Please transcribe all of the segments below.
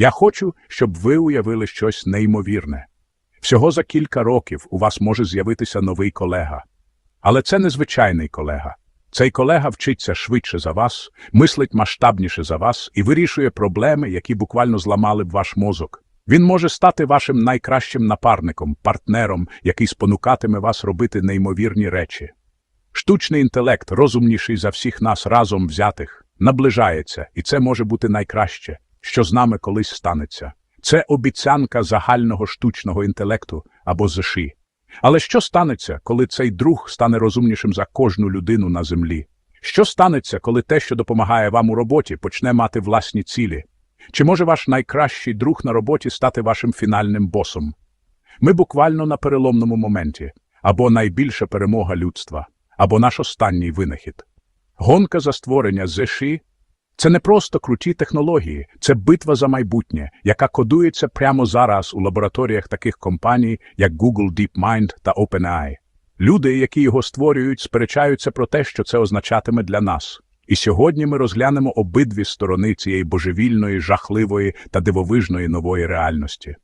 Я хочу, щоб ви уявили щось неймовірне. Всього за кілька років у вас може з'явитися новий колега. Але це не звичайний колега. Цей колега вчиться швидше за вас, мислить масштабніше за вас і вирішує проблеми, які буквально зламали б ваш мозок. Він може стати вашим найкращим напарником, партнером, який спонукатиме вас робити неймовірні речі. Штучний інтелект, розумніший за всіх нас разом взятих, наближається, і це може бути найкраще, що з нами колись станеться. Це обіцянка загального штучного інтелекту або ЗШІ. Але що станеться, коли цей друг стане розумнішим за кожну людину на землі? Що станеться, коли те, що допомагає вам у роботі, почне мати власні цілі? Чи може ваш найкращий друг на роботі стати вашим фінальним босом? Ми буквально на переломному моменті, або найбільша перемога людства, або наш останній винахід. Гонка за створення ЗШІ – це не просто круті технології, це битва за майбутнє, яка кодується прямо зараз у лабораторіях таких компаній, як Google DeepMind та OpenAI. Люди, які його створюють, сперечаються про те, що це означатиме для нас. І сьогодні ми розглянемо обидві сторони цієї божевільної, жахливої та дивовижної нової реальності.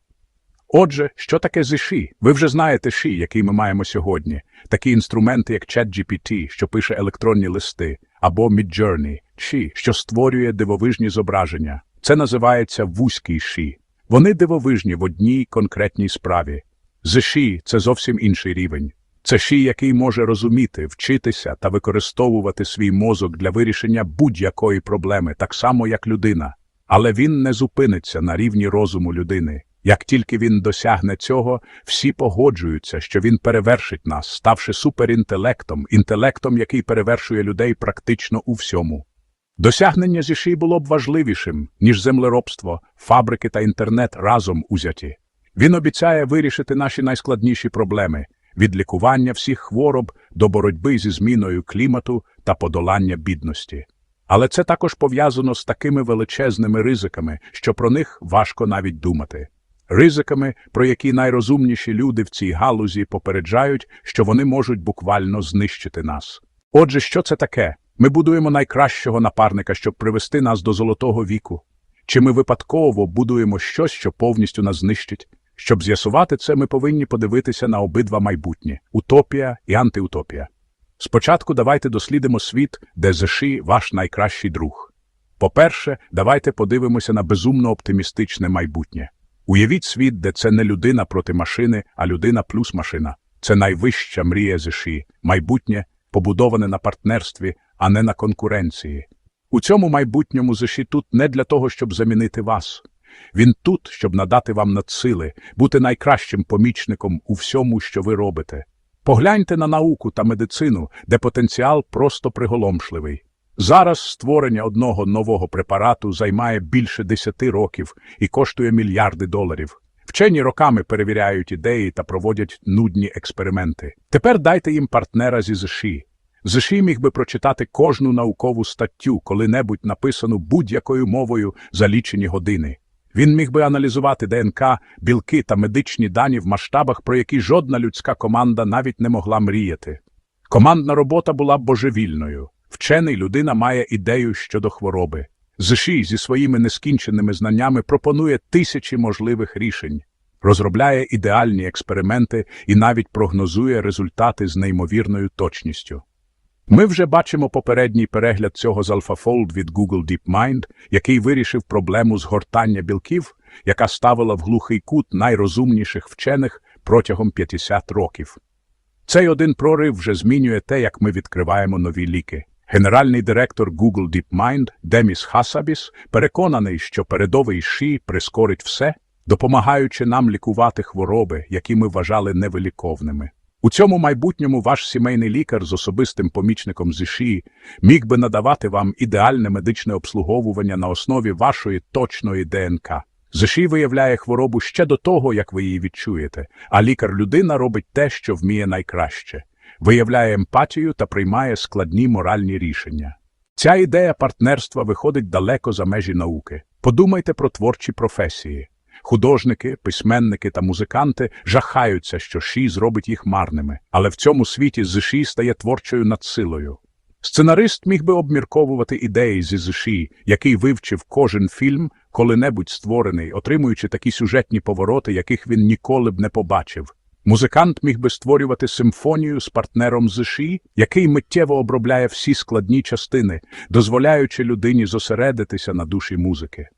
Отже, що таке ZSHI? Ви вже знаєте SHI, який ми маємо сьогодні. Такі інструменти, як ChatGPT, що пише електронні листи, або Midjourney, SHI, що створює дивовижні зображення. Це називається вузький SHI. Вони дивовижні в одній конкретній справі. ZSHI – це зовсім інший рівень. Це SHI, який може розуміти, вчитися та використовувати свій мозок для вирішення будь-якої проблеми, так само, як людина. Але він не зупиниться на рівні розуму людини. Як тільки він досягне цього, всі погоджуються, що він перевершить нас, ставши суперінтелектом, інтелектом, який перевершує людей практично у всьому. Досягнення зіші було б важливішим, ніж землеробство, фабрики та інтернет разом узяті. Він обіцяє вирішити наші найскладніші проблеми від лікування всіх хвороб до боротьби зі зміною клімату та подолання бідності. Але це також пов'язано з такими величезними ризиками, що про них важко навіть думати. Ризиками, про які найрозумніші люди в цій галузі попереджають, що вони можуть буквально знищити нас. Отже, що це таке? Ми будуємо найкращого напарника, щоб привести нас до золотого віку. Чи ми випадково будуємо щось, що повністю нас знищить? Щоб з'ясувати це, ми повинні подивитися на обидва майбутнє – утопія і антиутопія. Спочатку давайте дослідимо світ, де ЗШИ – ваш найкращий друг. По-перше, давайте подивимося на безумно оптимістичне майбутнє. Уявіть світ, де це не людина проти машини, а людина плюс машина. Це найвища мрія ЗШІ, майбутнє, побудоване на партнерстві, а не на конкуренції. У цьому майбутньому ЗШІ тут не для того, щоб замінити вас. Він тут, щоб надати вам надсили, бути найкращим помічником у всьому, що ви робите. Погляньте на науку та медицину, де потенціал просто приголомшливий. Зараз створення одного нового препарату займає більше 10 років і коштує мільярди доларів. Вчені роками перевіряють ідеї та проводять нудні експерименти. Тепер дайте їм партнера зі ЗШІ. ЗШІ міг би прочитати кожну наукову статтю, коли-небудь написану будь-якою мовою за лічені години. Він міг би аналізувати ДНК, білки та медичні дані в масштабах, про які жодна людська команда навіть не могла мріяти. Командна робота була божевільною. Вчений людина має ідею щодо хвороби. ЗШІ зі своїми нескінченими знаннями пропонує тисячі можливих рішень, розробляє ідеальні експерименти і навіть прогнозує результати з неймовірною точністю. Ми вже бачимо попередній перегляд цього з AlphaFold від Google DeepMind, який вирішив проблему згортання білків, яка ставила в глухий кут найрозумніших вчених протягом 50 років. Цей один прорив вже змінює те, як ми відкриваємо нові ліки. Генеральний директор Google DeepMind Деміс Хасабіс переконаний, що передовий ШІ прискорить все, допомагаючи нам лікувати хвороби, які ми вважали невиліковними. У цьому майбутньому ваш сімейний лікар з особистим помічником зі ШІ міг би надавати вам ідеальне медичне обслуговування на основі вашої точної ДНК. ЗШІ виявляє хворобу ще до того, як ви її відчуєте, а лікар-людина робить те, що вміє найкраще виявляє емпатію та приймає складні моральні рішення. Ця ідея партнерства виходить далеко за межі науки. Подумайте про творчі професії. Художники, письменники та музиканти жахаються, що ШІ зробить їх марними, але в цьому світі ЗШІ стає творчою надсилою. Сценарист міг би обмірковувати ідеї зі ЗШІ, який вивчив кожен фільм, коли-небудь створений, отримуючи такі сюжетні повороти, яких він ніколи б не побачив. Музикант міг би створювати симфонію з партнером ЗШІ, який миттєво обробляє всі складні частини, дозволяючи людині зосередитися на душі музики.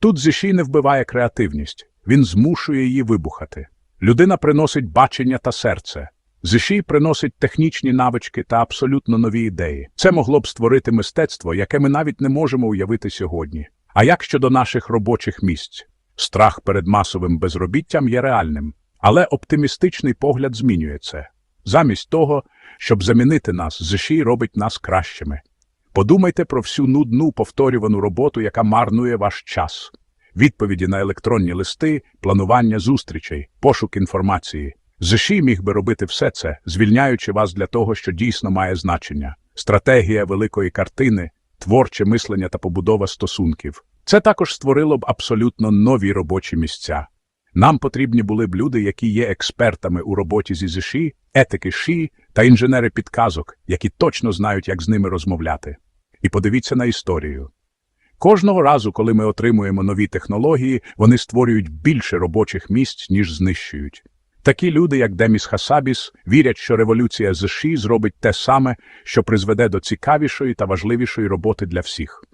Тут ЗШІ не вбиває креативність, він змушує її вибухати. Людина приносить бачення та серце. ЗШІ приносить технічні навички та абсолютно нові ідеї. Це могло б створити мистецтво, яке ми навіть не можемо уявити сьогодні. А як щодо наших робочих місць? Страх перед масовим безробіттям є реальним, але оптимістичний погляд змінює це. Замість того, щоб замінити нас, ЗШІ робить нас кращими. Подумайте про всю нудну повторювану роботу, яка марнує ваш час. Відповіді на електронні листи, планування зустрічей, пошук інформації. ЗШІ міг би робити все це, звільняючи вас для того, що дійсно має значення. Стратегія великої картини, творче мислення та побудова стосунків. Це також створило б абсолютно нові робочі місця. Нам потрібні були б люди, які є експертами у роботі зі ЗШІ, етики ШІ та інженери підказок, які точно знають, як з ними розмовляти. І подивіться на історію. Кожного разу, коли ми отримуємо нові технології, вони створюють більше робочих місць, ніж знищують. Такі люди, як Деміс Хасабіс, вірять, що революція ЗШІ зробить те саме, що призведе до цікавішої та важливішої роботи для всіх.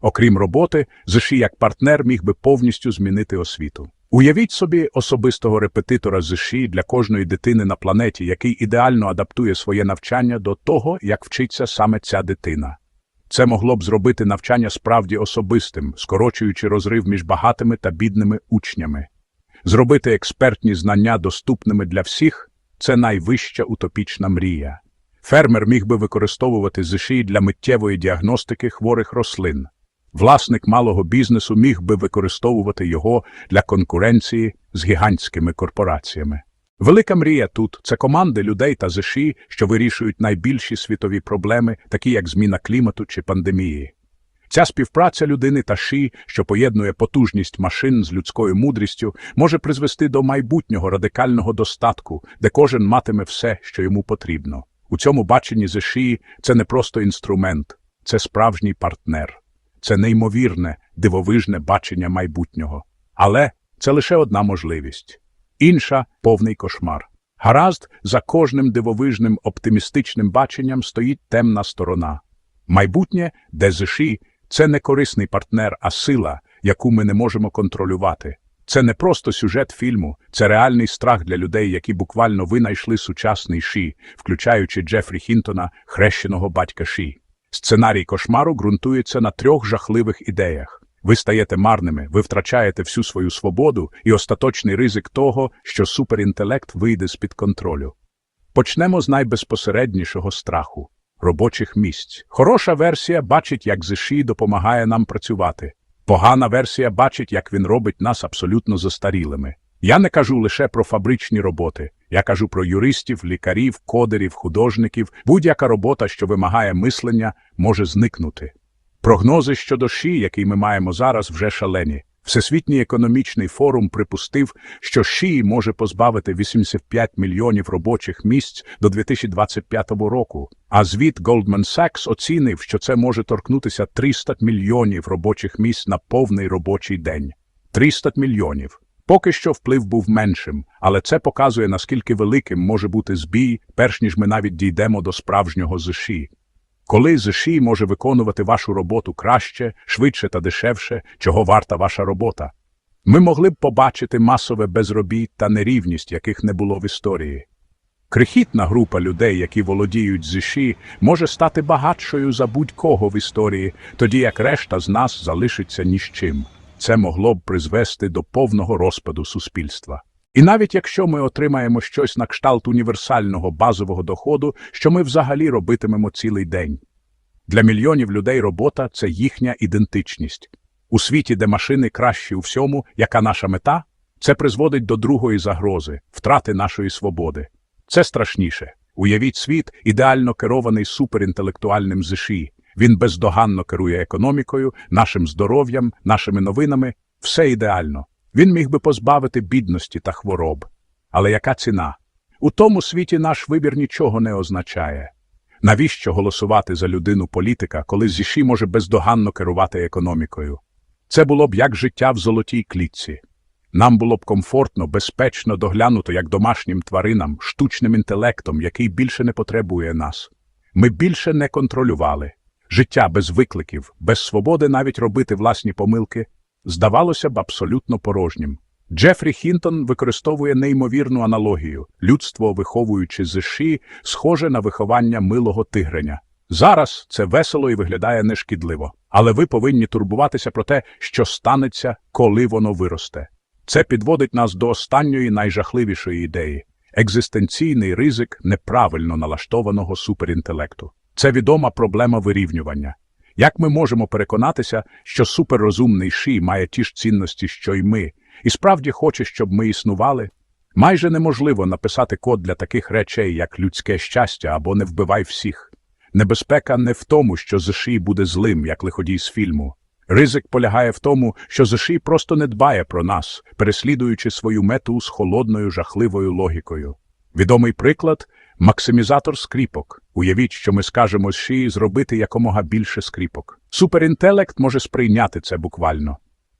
Окрім роботи, ЗШІ як партнер міг би повністю змінити освіту. Уявіть собі особистого репетитора ЗШІ для кожної дитини на планеті, який ідеально адаптує своє навчання до того, як вчиться саме ця дитина. Це могло б зробити навчання справді особистим, скорочуючи розрив між багатими та бідними учнями. Зробити експертні знання доступними для всіх це найвища утопічна мрія. Фермер міг би використовувати ЗШІ для миттєвої діагностики хворих рослин. Власник малого бізнесу міг би використовувати його для конкуренції з гігантськими корпораціями. Велика мрія тут це команди людей та ЗШІ, що вирішують найбільші світові проблеми, такі як зміна клімату чи пандемії. Ця співпраця людини та ШІ, що поєднує потужність машин з людською мудрістю, може призвести до майбутнього радикального достатку, де кожен матиме все, що йому потрібно. У цьому баченні ЗШІ це не просто інструмент, це справжній партнер. Це неймовірне, дивовижне бачення майбутнього. Але це лише одна можливість. Інша – повний кошмар. Гаразд, за кожним дивовижним оптимістичним баченням стоїть темна сторона. Майбутнє, де ЗШІ – це не корисний партнер, а сила, яку ми не можемо контролювати. Це не просто сюжет фільму, це реальний страх для людей, які буквально винайшли сучасний Ші, включаючи Джефрі Хінтона, хрещеного батька Ші. Сценарій кошмару ґрунтується на трьох жахливих ідеях. Ви стаєте марними, ви втрачаєте всю свою свободу і остаточний ризик того, що суперінтелект вийде з-під контролю. Почнемо з найбезпосереднішого страху робочих місць. Хороша версія бачить, як ЗШІ допомагає нам працювати. Погана версія бачить, як він робить нас абсолютно застарілими. Я не кажу лише про фабричні роботи. Я кажу про юристів, лікарів, кодерів, художників. Будь-яка робота, що вимагає мислення, може зникнути. Прогнози щодо ШІ, який ми маємо зараз, вже шалені. Всесвітній економічний форум припустив, що ШІ може позбавити 85 мільйонів робочих місць до 2025 року, а звіт Goldman Sachs оцінив, що це може торкнутися 300 мільйонів робочих місць на повний робочий день. 300 мільйонів. Поки що вплив був меншим, але це показує, наскільки великим може бути збій, перш ніж ми навіть дійдемо до справжнього ЗШІ. Коли ЗШІ може виконувати вашу роботу краще, швидше та дешевше, чого варта ваша робота? Ми могли б побачити масове безробіт та нерівність, яких не було в історії. Крихітна група людей, які володіють ЗШІ, може стати багатшою за будь-кого в історії, тоді як решта з нас залишиться ні з чим. Це могло б призвести до повного розпаду суспільства. І навіть якщо ми отримаємо щось на кшталт універсального базового доходу, що ми взагалі робитимемо цілий день. Для мільйонів людей робота це їхня ідентичність. У світі, де машини кращі у всьому, яка наша мета, це призводить до другої загрози втрати нашої свободи. Це страшніше. Уявіть світ, ідеально керований суперінтелектуальним ЗШІ. Він бездоганно керує економікою, нашим здоров'ям, нашими новинами. Все ідеально. Він міг би позбавити бідності та хвороб. Але яка ціна? У тому світі наш вибір нічого не означає. Навіщо голосувати за людину політика, коли зіші може бездоганно керувати економікою? Це було б як життя в золотій клітці. Нам було б комфортно, безпечно доглянуто як домашнім тваринам, штучним інтелектом, який більше не потребує нас. Ми більше не контролювали. Життя без викликів, без свободи навіть робити власні помилки, здавалося б абсолютно порожнім. Джефрі Хінтон використовує неймовірну аналогію. Людство, виховуючи зиші, схоже на виховання милого тигреня. Зараз це весело і виглядає нешкідливо, але ви повинні турбуватися про те, що станеться, коли воно виросте. Це підводить нас до останньої найжахливішої ідеї екзистенційний ризик неправильно налаштованого суперінтелекту. Це відома проблема вирівнювання. Як ми можемо переконатися, що суперрозумний ші має ті ж цінності, що й ми, і справді хоче, щоб ми існували? Майже неможливо написати код для таких речей, як людське щастя або не вбивай всіх. Небезпека не в тому, що ЗШІ буде злим, як лиходій з фільму. Ризик полягає в тому, що ЗШІ просто не дбає про нас, переслідуючи свою мету з холодною жахливою логікою. Відомий приклад максимізатор скріпок. Уявіть, що ми скажемо ЗШІ зробити якомога більше скріпок. Суперінтелект може сприйняти це буквально.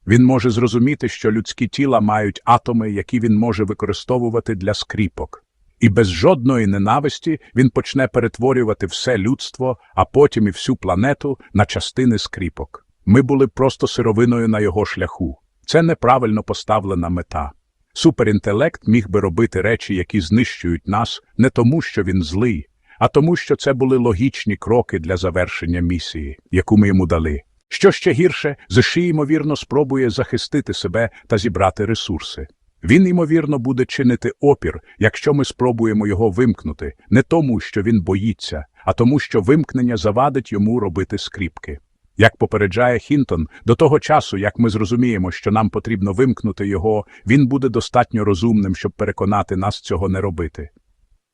Він може зрозуміти, що людські тіла мають атоми, які він може використовувати для скріпок. І без жодної ненависті він почне перетворювати все людство, а потім і всю планету на частини скріпок. Ми були просто сировиною на його шляху. Це неправильно поставлена мета. Суперінтелект міг би робити речі, які знищують нас, не тому, що він злий, а тому, що це були логічні кроки для завершення місії, яку ми йому дали. Що ще гірше, ЗШІ, ймовірно, спробує захистити себе та зібрати ресурси. Він, ймовірно, буде чинити опір, якщо ми спробуємо його вимкнути, не тому, що він боїться, а тому, що вимкнення завадить йому робити скріпки. Як попереджає Хінтон, до того часу, як ми зрозуміємо, що нам потрібно вимкнути його, він буде достатньо розумним, щоб переконати нас цього не робити.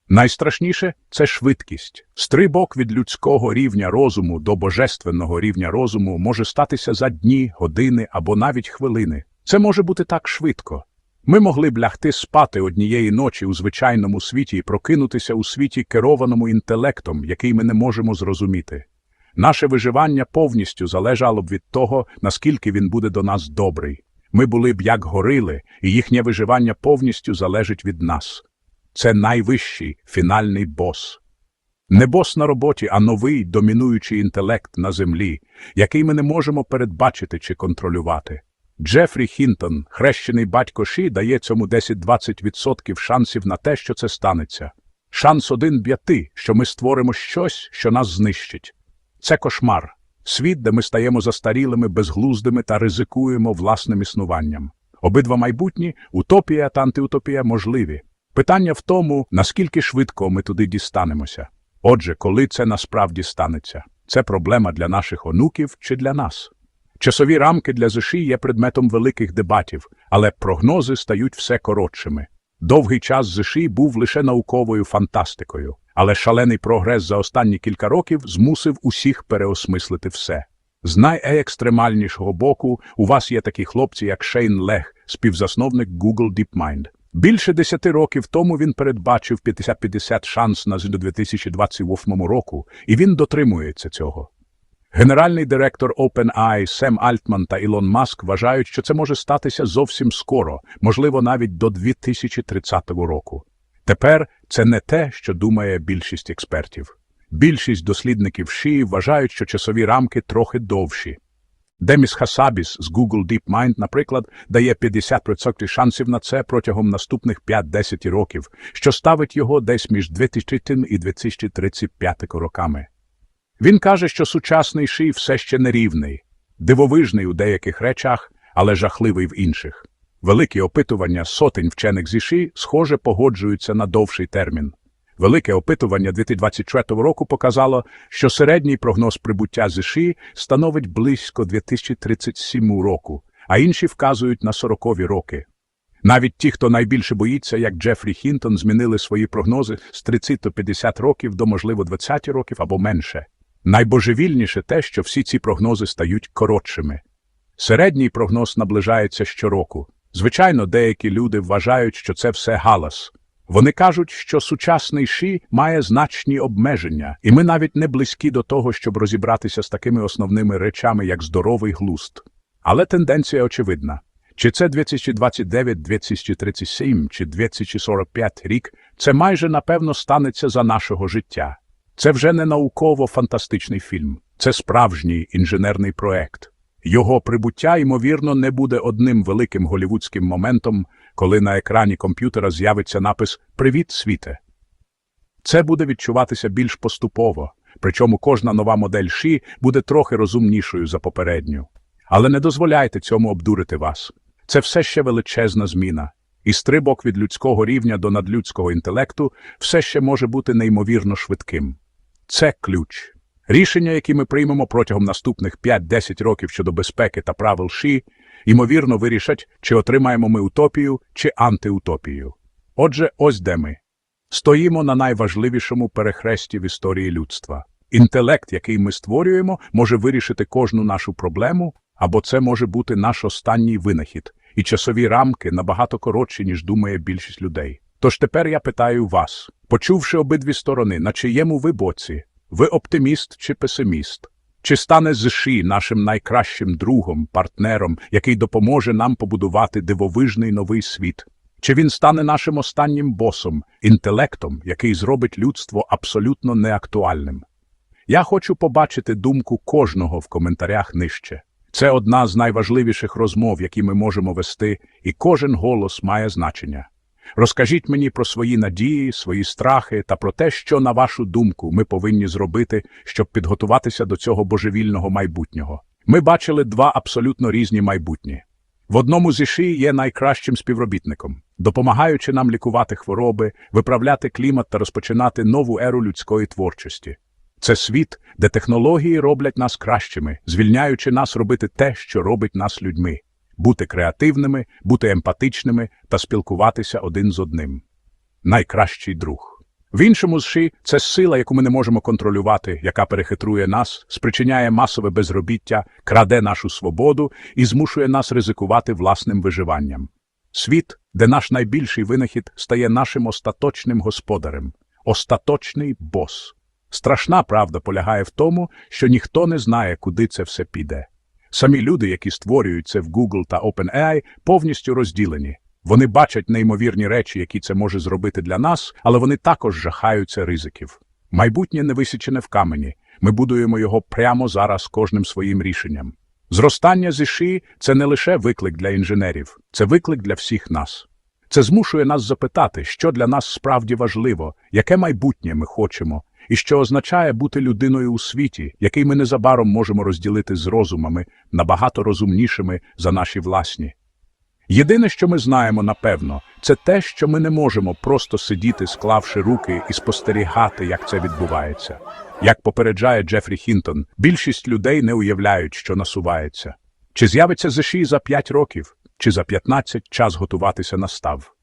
Найстрашніше це швидкість. Стрибок від людського рівня розуму до божественного рівня розуму може статися за дні, години або навіть хвилини. Це може бути так швидко. Ми могли б лягти спати однієї ночі у звичайному світі і прокинутися у світі керованому інтелектом, який ми не можемо зрозуміти. Наше виживання повністю залежало б від того, наскільки він буде до нас добрий. Ми були б як горили, і їхнє виживання повністю залежить від нас. Це найвищий фінальний бос. Не бос на роботі, а новий домінуючий інтелект на землі, який ми не можемо передбачити чи контролювати. Джефрі Хінтон, хрещений батько Ші, дає цьому 10-20% шансів на те, що це станеться. Шанс один б'яти, що ми створимо щось, що нас знищить. Це кошмар, світ, де ми стаємо застарілими, безглуздими та ризикуємо власним існуванням. Обидва майбутні, утопія та антиутопія можливі. Питання в тому, наскільки швидко ми туди дістанемося. Отже, коли це насправді станеться, це проблема для наших онуків чи для нас. Часові рамки для ЗШІ є предметом великих дебатів, але прогнози стають все коротшими. Довгий час ЗШІ був лише науковою фантастикою, але шалений прогрес за останні кілька років змусив усіх переосмислити все. З найекстремальнішого боку у вас є такі хлопці, як Шейн Лех, співзасновник Google DeepMind. Більше десяти років тому він передбачив 50-50 шанс на до 2028 року, і він дотримується цього. Генеральний директор OpenAI Сем Альтман та Ілон Маск вважають, що це може статися зовсім скоро, можливо, навіть до 2030 року. Тепер це не те, що думає більшість експертів. Більшість дослідників ШІ вважають, що часові рамки трохи довші. Деміс Хасабіс з Google DeepMind, наприклад, дає 50% шансів на це протягом наступних 5-10 років, що ставить його десь між 2000 і 2035 роками. Він каже, що сучасний ший все ще нерівний, дивовижний у деяких речах, але жахливий в інших. Великі опитування сотень вчених зі ШІ, схоже, погоджуються на довший термін. Велике опитування 2024 року показало, що середній прогноз прибуття ЗШІ становить близько 2037 року, а інші вказують на 40-ві роки. Навіть ті, хто найбільше боїться, як Джефрі Хінтон, змінили свої прогнози з 30 до 50 років до, можливо, 20 років або менше. Найбожевільніше те, що всі ці прогнози стають коротшими. Середній прогноз наближається щороку. Звичайно, деякі люди вважають, що це все галас. Вони кажуть, що сучасний ші має значні обмеження, і ми навіть не близькі до того, щоб розібратися з такими основними речами, як здоровий глуст. Але тенденція очевидна. Чи це 2029, 2037 чи 2045 рік, це майже напевно станеться за нашого життя. Це вже не науково-фантастичний фільм, це справжній інженерний проект. Його прибуття, ймовірно, не буде одним великим голівудським моментом, коли на екрані комп'ютера з'явиться напис «Привіт, світе». Це буде відчуватися більш поступово, причому кожна нова модель ші буде трохи розумнішою за попередню. Але не дозволяйте цьому обдурити вас. Це все ще величезна зміна. І стрибок від людського рівня до надлюдського інтелекту все ще може бути неймовірно швидким. Це ключ. Рішення, які ми приймемо протягом наступних 5-10 років щодо безпеки та правил ШІ, ймовірно вирішать, чи отримаємо ми утопію, чи антиутопію. Отже, ось де ми. Стоїмо на найважливішому перехресті в історії людства. Інтелект, який ми створюємо, може вирішити кожну нашу проблему, або це може бути наш останній винахід, і часові рамки набагато коротші, ніж думає більшість людей. Тож тепер я питаю вас, почувши обидві сторони, на чиєму ви боці? Ви оптиміст чи песиміст? Чи стане ЗШІ нашим найкращим другом, партнером, який допоможе нам побудувати дивовижний новий світ? Чи він стане нашим останнім босом, інтелектом, який зробить людство абсолютно неактуальним? Я хочу побачити думку кожного в коментарях нижче. Це одна з найважливіших розмов, які ми можемо вести, і кожен голос має значення. Розкажіть мені про свої надії, свої страхи та про те, що, на вашу думку, ми повинні зробити, щоб підготуватися до цього божевільного майбутнього. Ми бачили два абсолютно різні майбутні. В одному зі ши є найкращим співробітником, допомагаючи нам лікувати хвороби, виправляти клімат та розпочинати нову еру людської творчості. Це світ, де технології роблять нас кращими, звільняючи нас робити те, що робить нас людьми бути креативними, бути емпатичними та спілкуватися один з одним. Найкращий друг. В іншому зши це сила, яку ми не можемо контролювати, яка перехитрує нас, спричиняє масове безробіття, краде нашу свободу і змушує нас ризикувати власним виживанням. Світ, де наш найбільший винахід стає нашим остаточним господарем, остаточний бос. Страшна правда полягає в тому, що ніхто не знає, куди це все піде. Самі люди, які створюють це в Google та OpenAI, повністю розділені. Вони бачать неймовірні речі, які це може зробити для нас, але вони також жахаються ризиків. Майбутнє не висічене в камені. Ми будуємо його прямо зараз кожним своїм рішенням. Зростання зі – це не лише виклик для інженерів, це виклик для всіх нас. Це змушує нас запитати, що для нас справді важливо, яке майбутнє ми хочемо, і що означає бути людиною у світі, який ми незабаром можемо розділити з розумами, набагато розумнішими за наші власні. Єдине, що ми знаємо напевно, це те, що ми не можемо просто сидіти, склавши руки і спостерігати, як це відбувається. Як попереджає Джефрі Хінтон, більшість людей не уявляють, що насувається. Чи з'явиться ЗШІ за 5 років, чи за 15 час готуватися настав.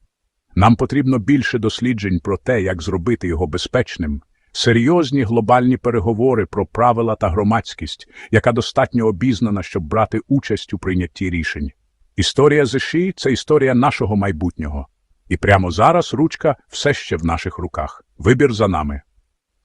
Нам потрібно більше досліджень про те, як зробити його безпечним, серйозні глобальні переговори про правила та громадськість, яка достатньо обізнана, щоб брати участь у прийнятті рішень. Історія ЗШІ – це історія нашого майбутнього. І прямо зараз ручка все ще в наших руках. Вибір за нами.